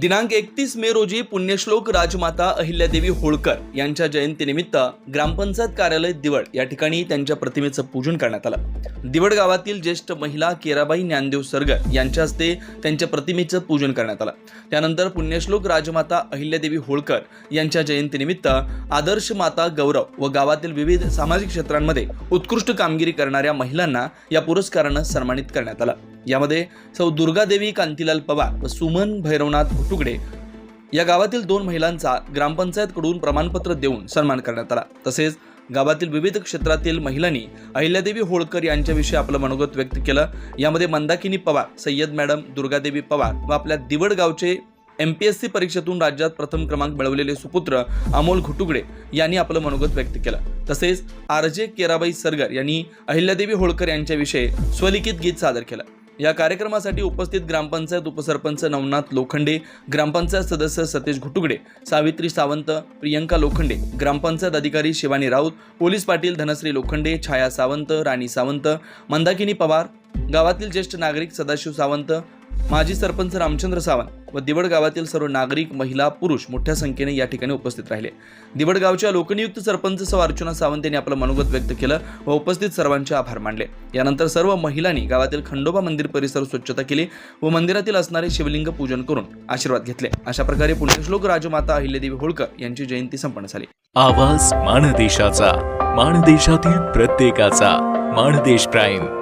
दिनांक एकतीस मे रोजी पुण्यश्लोक राजमाता अहिल्यादेवी होळकर यांच्या जयंतीनिमित्त ग्रामपंचायत कार्यालय दिवड या ठिकाणी त्यांच्या प्रतिमेचं पूजन करण्यात आलं. दिवड गावातील ज्येष्ठ महिला केराबाई ज्ञानदेव सरगर यांच्या हस्ते त्यांच्या प्रतिमेचं पूजन करण्यात आलं. त्यानंतर पुण्यश्लोक राजमाता अहिल्यादेवी होळकर यांच्या जयंतीनिमित्त आदर्श माता गौरव व गावातील विविध सामाजिक क्षेत्रांमध्ये उत्कृष्ट कामगिरी करणाऱ्या महिलांना या पुरस्कारानं सन्मानित करण्यात आलं. यामध्ये सौ दुर्गादेवी कांतीलाल पवार व सुमन भैरवनाथ घुटुगडे या गावातील दोन महिलांचा ग्रामपंचायतकडून प्रमाणपत्र देऊन सन्मान करण्यात आला. तसेच गावातील विविध क्षेत्रातील महिलांनी अहिल्यादेवी होळकर यांच्याविषयी आपलं मनोगत व्यक्त केलं. यामध्ये मंदाकिनी पवार सय्यद मॅडम दुर्गादेवी पवार व आपल्या दिवड गावचे एम पी एस सी परीक्षेतून राज्यात प्रथम क्रमांक मिळवलेले सुपुत्र अमोल घुटुगडे यांनी आपलं मनोगत व्यक्त केलं. तसेच आर जे केराबाई सरगर यांनी अहिल्यादेवी होळकर यांच्याविषयी स्वलिखित गीत सादर केलं. या कार्यक्रमासाठी उपस्थित ग्रामपंचायत उपसरपंच नवनाथ लोखंडे ग्रामपंचायत सदस्य सतीश घुटुगडे सावित्री सावंत प्रियंका लोखंडे ग्रामपंचायत अधिकारी शिवानी राऊत पोलीस पाटील धनश्री लोखंडे छाया सावंत राणी सावंत मंदाकिनी पवार गावातील ज्येष्ठ नागरिक सदाशिव सावंत माजी सरपंच रामचंद्र सावंत व दिवड गावातील सर्व नागरिक महिला पुरुष मोठ्या संख्येने या ठिकाणी उपस्थित राहिले. दिवड गावच्या लोकनियुक्त सरपंच सौ. अर्चना सावंत यांनी आपलं मनोगत व्यक्त केलं व उपस्थित सर्वांचे आभार मानले. यानंतर सर्व महिलांनी गावातील खंडोबा मंदिर परिसर स्वच्छता केली व मंदिरातील असणारे शिवलिंग पूजन करून आशीर्वाद घेतले. अशा प्रकारे पुण्यश्लोक राजमाता अहिल्यादेवी होळकर यांची जयंती संपन्न झाली. आवाज माणदेशाचा माणदेशातील प्रत्येकाचा माणदेश प्राईम.